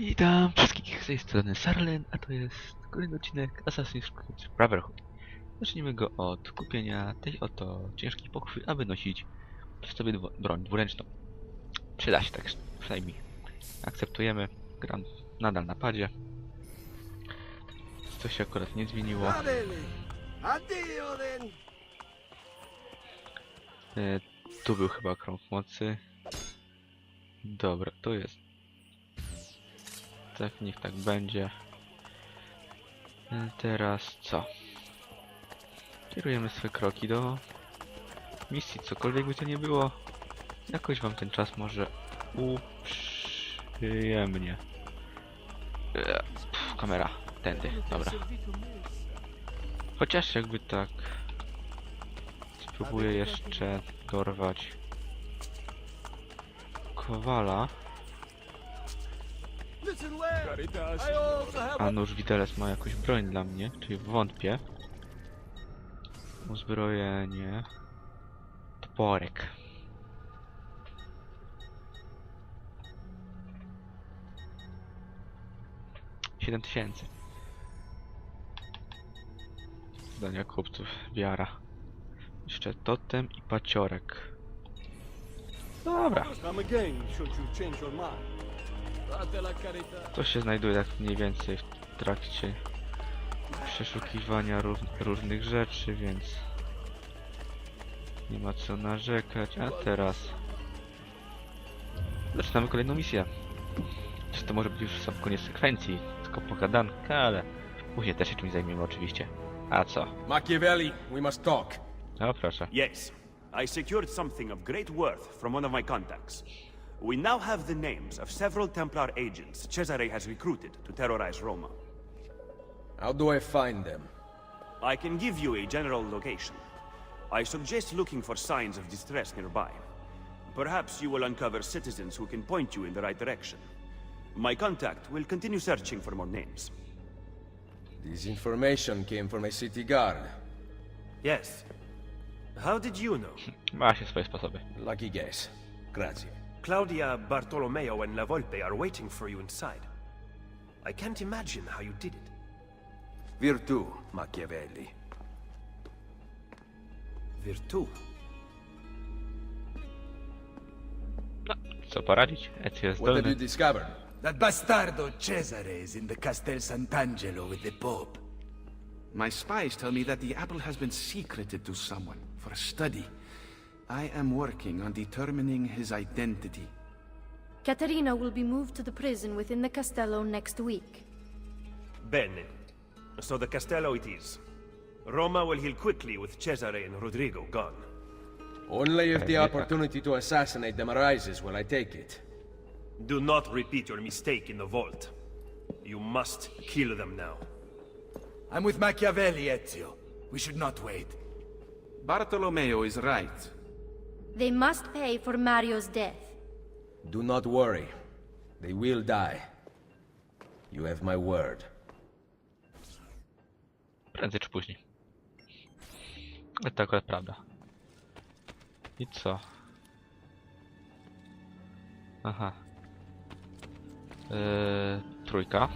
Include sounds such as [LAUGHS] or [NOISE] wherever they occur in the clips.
Witam wszystkich z tej strony Sarlen, a to jest kolejny odcinek Assassin's Creed Brotherhood. Zacznijmy go od kupienia tej oto ciężkiej pochwy, aby nosić sobie dwo broń dwuręczną. Przyda się tak przynajmniej. Akceptujemy. Gram nadal na padzie. Się akurat nie zmieniło. E, tu był chyba krąg mocy. Dobra, tu jest. Tak, niech tak będzie. E, teraz co? Kierujemy swe kroki do misji, cokolwiek by to nie było. Jakoś wam ten czas może uprzyjemnie. E, pff, kamera, tędy, dobra. Chociaż jakby tak... Spróbuję jeszcze dorwać Kowala. A nóż widelec ma jakąś broń dla mnie, czyli wątpię. Uzbrojenie. Toporek. Siedem tysięcy. Zdania kupców. Wiara. Jeszcze totem i paciorek. Carità. To się znajduje tak mniej więcej w trakcie przeszukiwania ró różnych rzeczy, więc nie ma co narzekać. A teraz zaczynamy kolejną misję. Czy to może być już sam koniec sekwencji, tylko pogadanka, ale później też się czymś zajmiemy oczywiście. A co? Machiavelli, we must talk. No proszę. Yes, I secured something of great worth from one of my contacts. We now have the names of several Templar agents Cesare has recruited to terrorize Roma. How do I find them? I can give you a general location. I suggest looking for signs of distress nearby. Perhaps you will uncover citizens who can point you in the right direction. My contact will continue searching for more names. This information came from a city guard. Yes. How did you know? [LAUGHS] Ma się swoje sposoby. Lucky guess. Grazie. Claudia, Bartolomeo, and La Volpe are waiting for you inside. I can't imagine how you did it. Virtu, Machiavelli. Virtu. Co poradzić? Ezio jest What have you discovered? That bastardo Cesare is in the Castel Sant'Angelo with the Pope. My spies tell me that the apple has been secreted to someone for study. I am working on determining his identity. Caterina will be moved to the prison within the castello next week. Bene. So the Castello it is. Roma will heal quickly with Cesare and Rodrigo gone. Only if the opportunity to assassinate them arises will I take it. Do not repeat your mistake in the vault. You must kill them now. I'm with Machiavelli, Ezio. We should not wait. Bartolomeo is right. They must pay for Mario's death. Do not worry. They will die. You have my word. Prędzej czy później. Ale to akurat prawda. I co? Aha. Eee, trójka.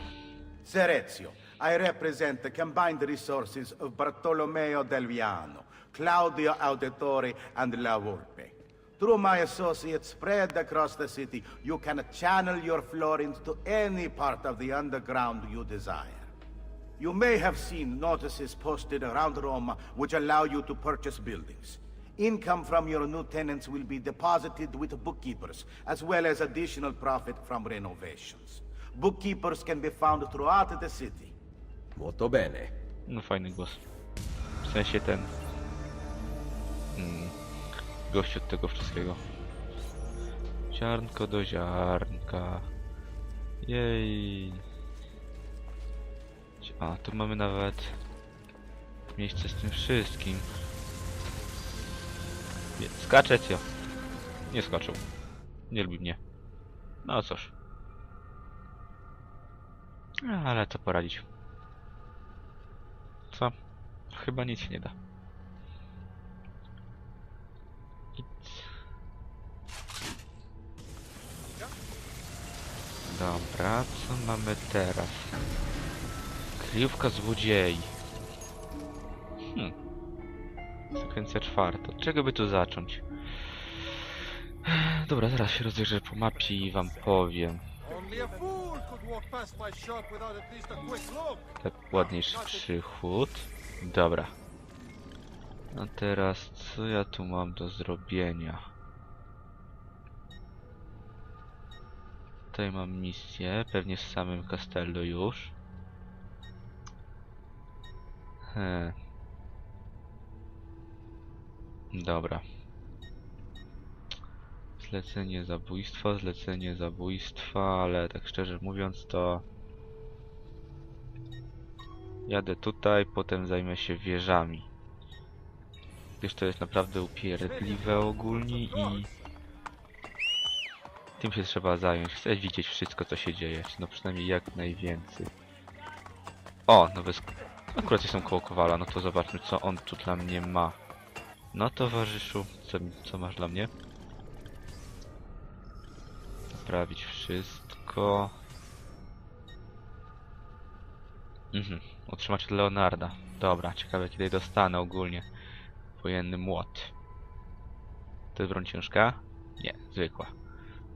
Serezio, I represent the combined resources of Bartolomeo Del Viano, Claudio Auditore, and La Volpe. Through my associates spread across the city, you can channel your florins to any part of the underground you desire. You may have seen notices posted around Roma which allow you to purchase buildings. Income from your new tenants will be deposited with bookkeepers, as well as additional profit from renovations. Bookkeepers can be found throughout the city. Molto bene. No fajny głos. W sensie ten... Mm, gość od tego wszystkiego. Ziarnko do ziarnka. Jej. A, tu mamy nawet miejsce z tym wszystkim. Nie, skacze Cio. Nie skoczył. Nie lubi mnie. No cóż. Ale co poradzić. Co? Chyba nic się nie da. Dobra, co mamy teraz? Kryjówka złodziei. Hmm. Sekwencja czwarta. Od czego by tu zacząć? Dobra, zaraz się rozejrzę po mapie i wam powiem. Tak, ładniejszy przychód. Dobra. A teraz, co ja tu mam do zrobienia? Tutaj mam misję, pewnie w samym Castello już. He. Dobra. Zlecenie zabójstwa, zlecenie zabójstwa, ale tak szczerze mówiąc to... Jadę tutaj, potem zajmę się wieżami. Gdyż to jest naprawdę upierdliwe ogólnie i... Tym się trzeba zająć. Chcę widzieć wszystko co się dzieje, no przynajmniej jak najwięcej. O, nowe sk... Akurat jestem koło Kowala, no to zobaczmy co on tu dla mnie ma. No towarzyszu, co, co masz dla mnie? Naprawić wszystko. Mhm, otrzymać od Leonarda. Dobra, ciekawe kiedy dostanę ogólnie. Wojenny młot. To jest broń ciężka? Nie, zwykła.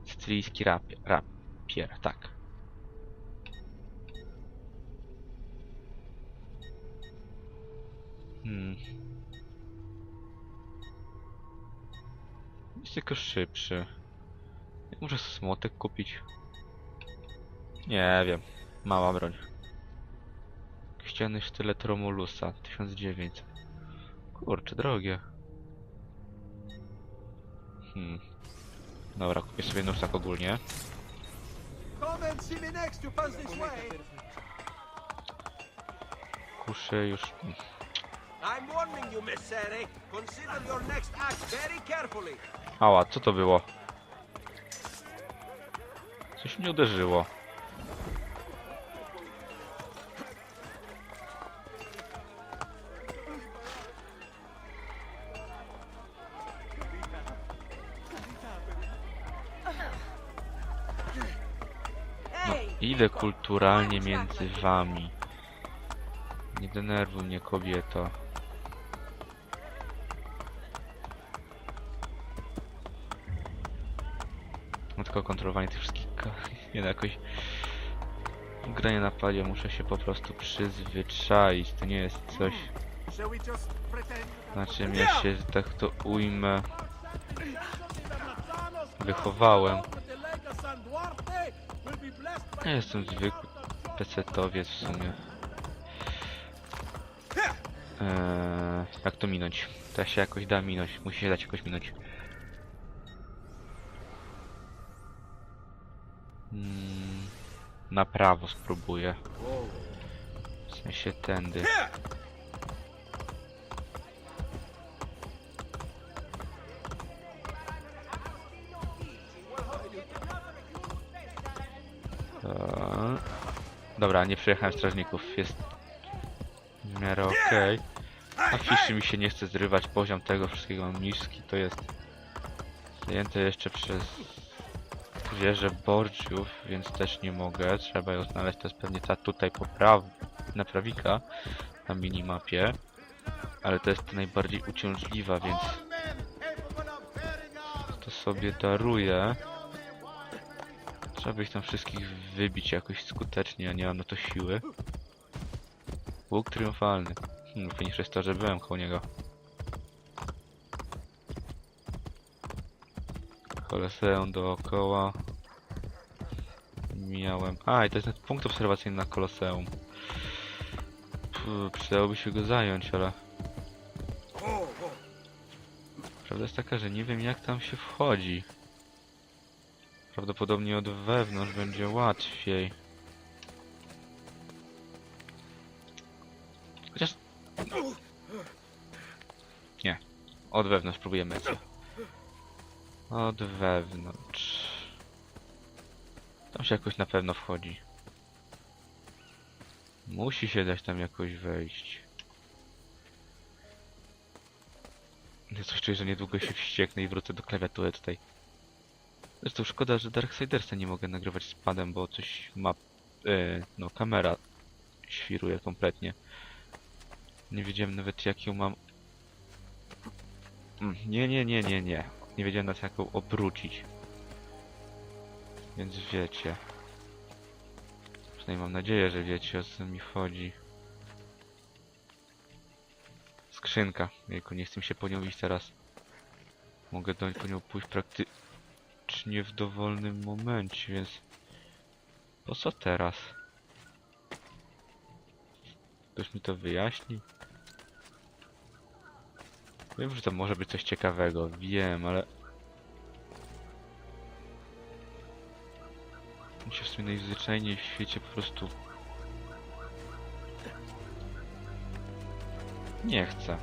Sycylijski rapier, rapier, tak. Hmm. Jest tylko szybszy. Muszę smotek kupić. Nie wiem. Mała broń. Ściany sztylet Romulusa 1900. Kurczę, drogie. Hmm. Dobra, kupię sobie nóż tak ogólnie. Kuszę już... Ała, co to było? Coś mnie uderzyło. Idę kulturalnie między wami. Nie denerwuj mnie, kobieto. No tylko kontrolowanie tych wszystkich... [LAUGHS] Nie no, jakoś... Granie na padzie muszę się po prostu przyzwyczaić. To nie jest coś... Na czym ja się, tak to ujmę, wychowałem. Ja jestem zwykły pecetowiec w sumie. Eee, jak to minąć? To się jakoś da minąć. Musi się dać jakoś minąć. Mm, na prawo spróbuję. W sensie tędy. Dobra, nie przejechałem strażników, jest w miarę okej. A fiszy mi się nie chce zrywać, poziom tego wszystkiego niski to jest zajęte jeszcze przez wieżę Borgiów, więc też nie mogę, trzeba ją znaleźć, to jest pewnie ta tutaj popraw naprawika na minimapie, ale to jest najbardziej uciążliwa, więc to sobie daruję. Trzeba by ich tam wszystkich wybić jakoś skutecznie, a nie mam na to siły. Łuk triumfalny. Hmm, finisz jest to, że byłem koło niego. Koloseum dookoła. Miałem... A, i to jest punkt obserwacyjny na Koloseum. Puh, przydałoby się go zająć, ale... Prawda jest taka, że nie wiem jak tam się wchodzi. Prawdopodobnie od wewnątrz będzie łatwiej. Chociaż... Nie. Od wewnątrz próbujemy. Od wewnątrz. Tam się jakoś na pewno wchodzi. Musi się dać tam jakoś wejść. Ja coś czuję, że niedługo się wścieknę i wrócę do klawiatury tutaj. Zresztą szkoda, że Darksidersa nie mogę nagrywać z padem, bo coś ma... E, no, kamera świruje kompletnie. Nie wiedziałem nawet jak ją mam... Mm, Nie, nie, nie, nie, nie. Nie wiedziałem nawet jak ją obrócić. Więc wiecie. Przynajmniej mam nadzieję, że wiecie o co mi chodzi. Skrzynka. Jejku, nie chcę się po nią iść teraz. Mogę do, po nią pójść praktycznie w dowolnym momencie, więc... Po co teraz? Ktoś mi to wyjaśni? Wiem, że to może być coś ciekawego, wiem, ale... Mi się w sumie najzwyczajniej w świecie po prostu... Nie chcę.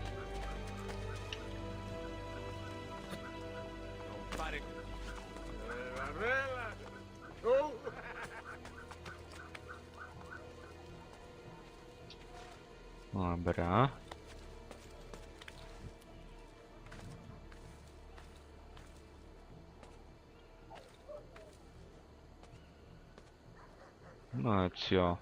Dobra. No cio.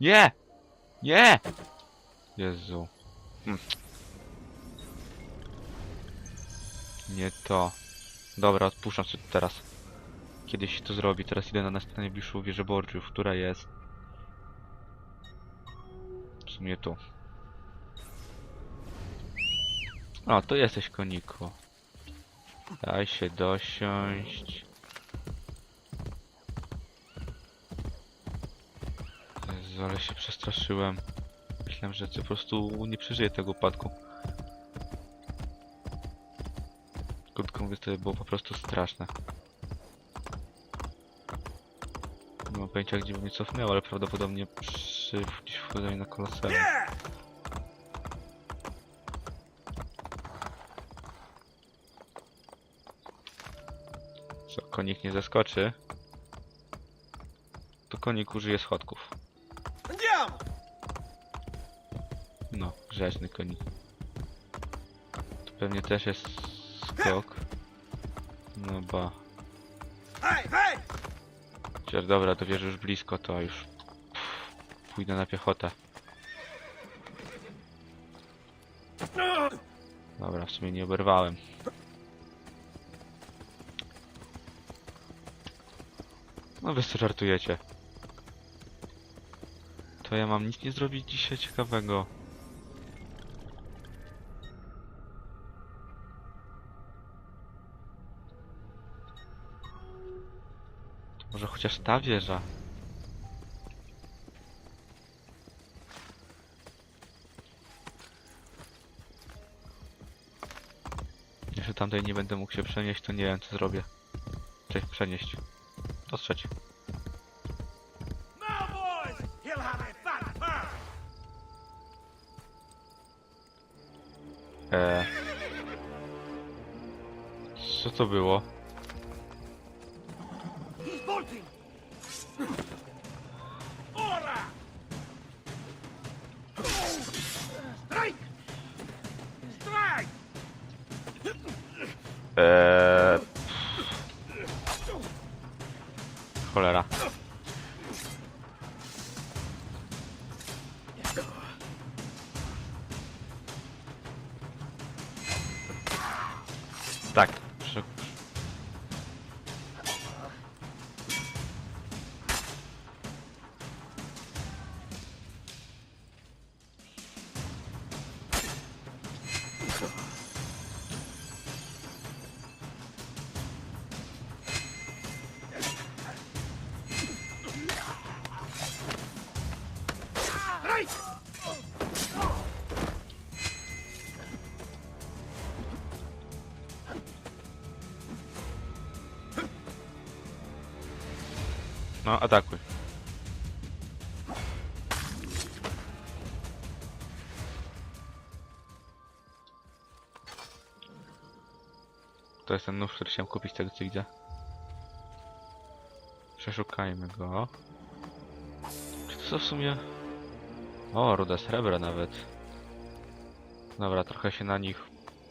Nie! Nie! Jezu. Hm. Nie to. Dobra, odpuszczam to teraz. Kiedyś to zrobi, teraz idę na nas- na najbliższą wieżę Borgiów, która jest... W sumie tu. O, to jesteś koniku. Daj się dosiąść. Jezu, ale się przestraszyłem. Myślałem, że po prostu nie przeżyję tego upadku. Krótko mówiąc, to było po prostu straszne. Pojęcia, gdzie mnie cofnęło, ale prawdopodobnie przy gdzieś wchodzeniu na koloseum. Co, konik nie zaskoczy? To konik użyje schodków. No, grzeczny konik. To pewnie też jest skok. No ba. Chociaż dobra, to wiesz już blisko, to już pójdę na piechotę. Dobra, w sumie nie oberwałem. No wy co żartujecie. To ja mam nic nie zrobić dzisiaj ciekawego. Chociaż ta wieża. Jeśli tamtej nie będę mógł się przenieść, to nie wiem co zrobię. Cześć, przenieść. Dostrzeć. Eee. Co to było? Tak. To jest ten nóż, który chciałem kupić tego co widzę. Przeszukajmy go. Czy to są w sumie... O, ruda srebra nawet. Dobra, trochę się na nich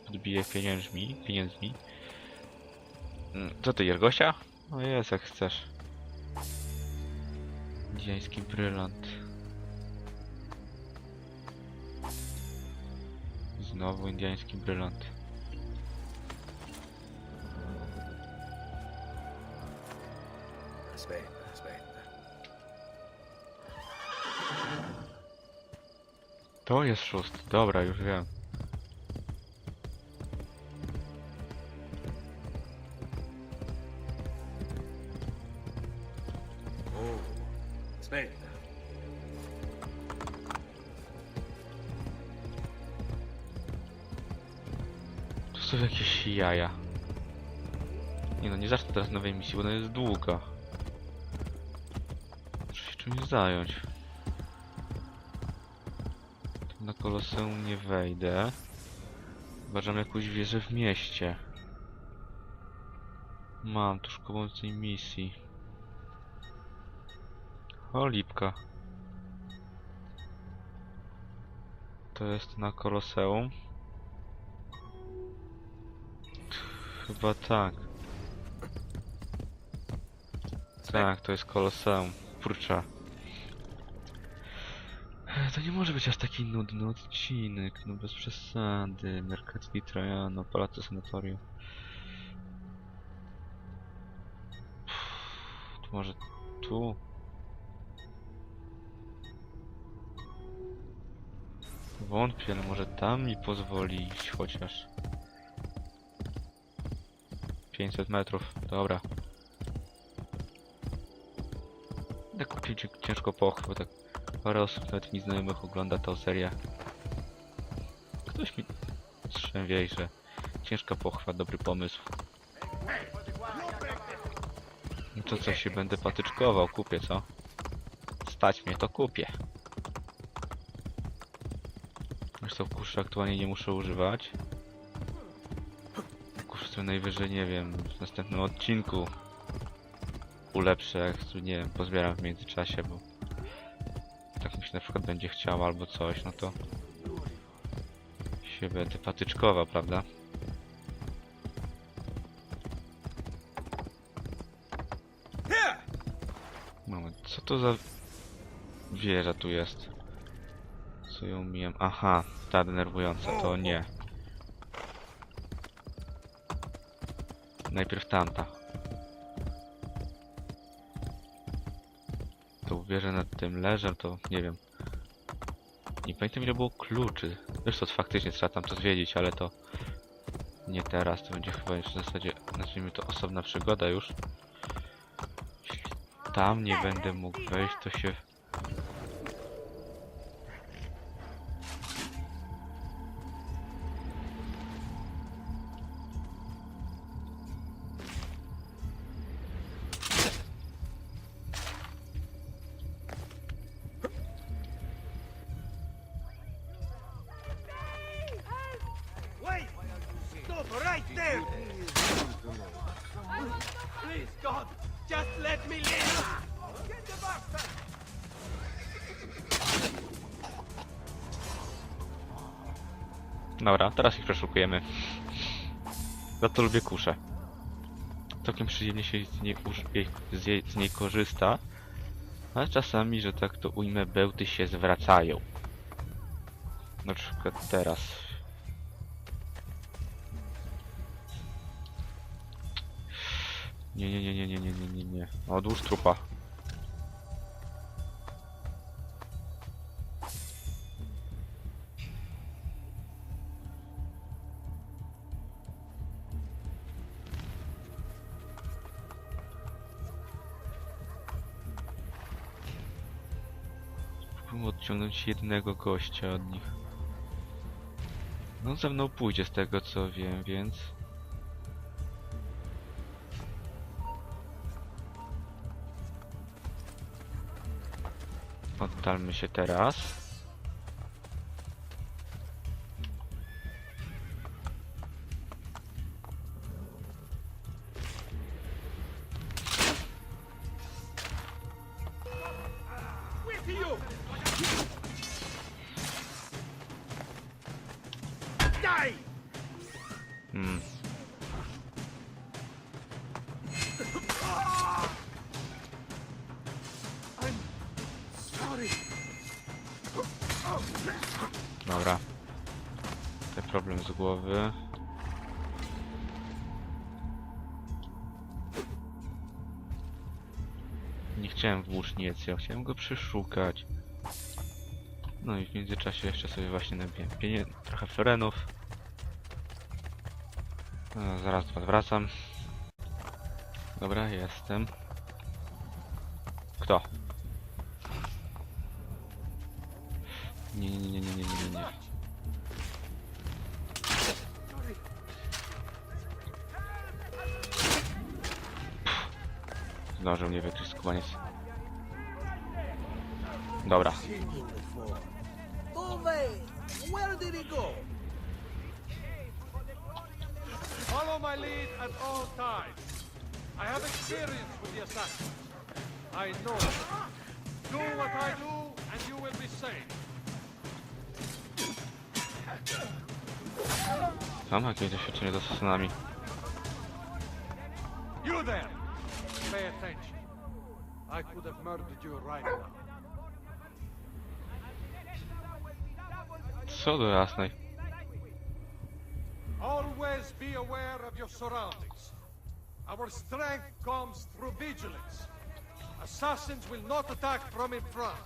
odbije pieniędzmi, pieniędzmi. Mm, Co ty, jesz gościa? No jest, jak chcesz. Indiański brylant. Znowu indiański brylant. To jest szósty, dobra, już wiem. Aspetta. To są jakieś jaja. Nie no, nie zacznę teraz nowej misji, bo ona jest długa. Muszę się czymś zająć. Koloseum nie wejdę. Uważam jakąś wieżę w mieście. Mam tuż koło tej misji. O, lipka. To jest na koloseum. Chyba tak. Tak, to jest koloseum. Kurcza. To nie może być aż taki nudny odcinek, no bez przesady. Mercatli Trajano, Palazzo Sanatorium. To może tu? Wątpię, ale może tam mi pozwoli iść chociaż. 500 metrów, dobra. Tak ciężko pochwę, bo tak parę osób, nawet mi znajomych ogląda tę serię. Ktoś mi strzęwiej, że ciężka pochwa, dobry pomysł. No to co się będę patyczkował, kupię co? Stać mnie, to kupię. Zresztą kuszy aktualnie nie muszę używać. Kuszy najwyżej, nie wiem, w następnym odcinku ulepszę, jak nie wiem, pozbieram w międzyczasie, bo na przykład będzie chciało albo coś, no to się będę patyczkował, prawda? Moment, co to za wieża tu jest? Co ją mijam? Aha, ta denerwująca, to nie. Najpierw tamta. Wieżę nad tym leżem, to nie wiem. Nie pamiętam ile było kluczy. Wiesz co, faktycznie trzeba tam to zwiedzić, ale to nie teraz, to będzie chyba już w zasadzie, nazwijmy to osobna przygoda już. Jeśli tam nie będę mógł wejść, to się Dobra, teraz ich przeszukujemy. Za to lubię kuszę. Całkiem przyjemnie się z niej, z, jej, z niej korzysta. Ale czasami, że tak to ujmę, bełty się zwracają. Na przykład teraz. Nie, nie, nie, nie, nie, nie, nie, nie. Odłóż trupa. Jednego gościa od nich. No ze mną pójdzie z tego co wiem, więc... Oddalmy się teraz. Nie chciałem włóczniec, ja chciałem go przeszukać. No i w międzyczasie jeszcze sobie właśnie nabiłem pienie trochę ferenów. No, zaraz was wracam. Dobra, jestem. Kto? Nie, nie, nie, nie, nie, nie, nie, Zdążył mnie wykryć skubaniec. Dobra. Follow my lead at all times. I have experience with the assassin. I know. Do what I do, and you will be safe. Mam jakieś doświadczenie z asasynami. You there! Pay attention. I could have murdered you right now. Co do jasnej. Always be aware of your surroundings. Our strength comes through vigilance. Assassins will not attack from in front.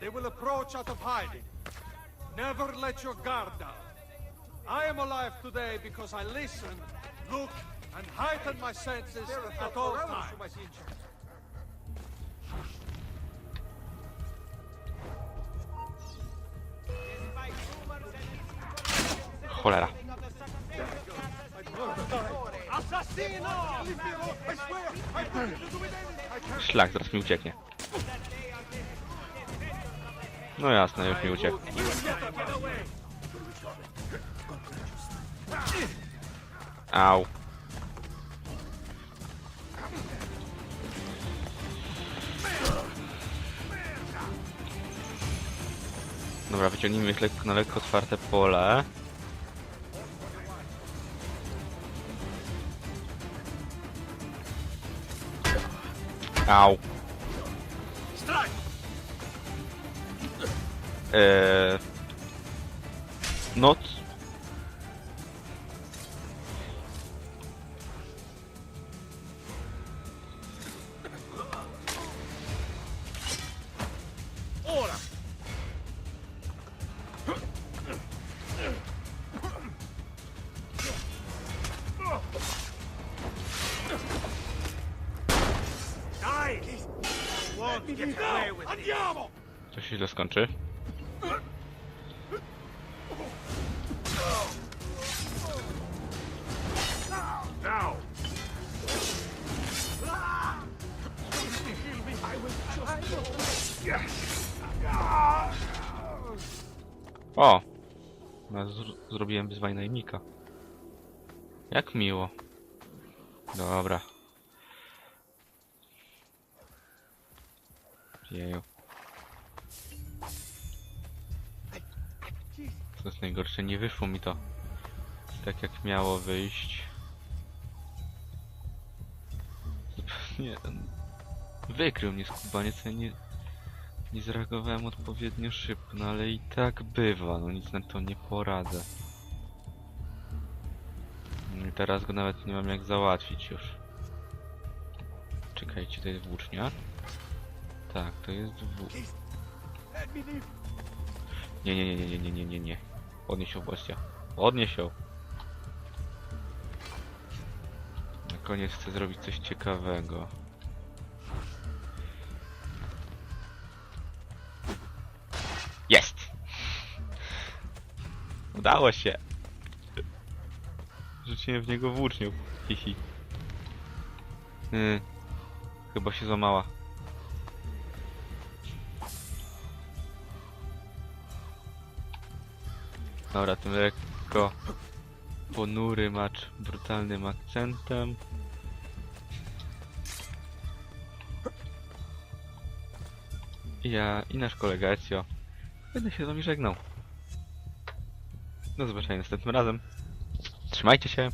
They will approach out of hiding. Never let your guard down. I am alive today because I listen, look, and heighten my senses at all times. Cholera. Szlak, zaraz mi ucieknie. No jasne, już mi uciekł. Au. Dobra, wyciągnijmy lekko na lekko otwarte pole. Au. É... O! No, zr zrobiłem wyzwanie najemnika. Jak miło. Dobra. Jeju. Co jest najgorsze, nie wyszło mi to tak jak miało wyjść. Zupełnie wykrył mnie skubaniec, ja nie, nie zareagowałem odpowiednio szybko, no ale i tak bywa, no nic na to nie poradzę. No I teraz go nawet nie mam jak załatwić już. Czekajcie, to jest włócznia? Tak, to jest włó... Nie, nie, nie, nie, nie, nie, nie, nie. Odnieś ją, gościa. Odnieś. Na koniec chcę zrobić coś ciekawego. Udało się! Rzuciłem w niego włócznią. Hihi. Yy, chyba się złamała. Dobra, tym lekko ponury macz brutalnym akcentem. Ja i nasz kolega Ezio będę się z wami żegnał. Do zobaczenia następnym razem. Trzymajcie się.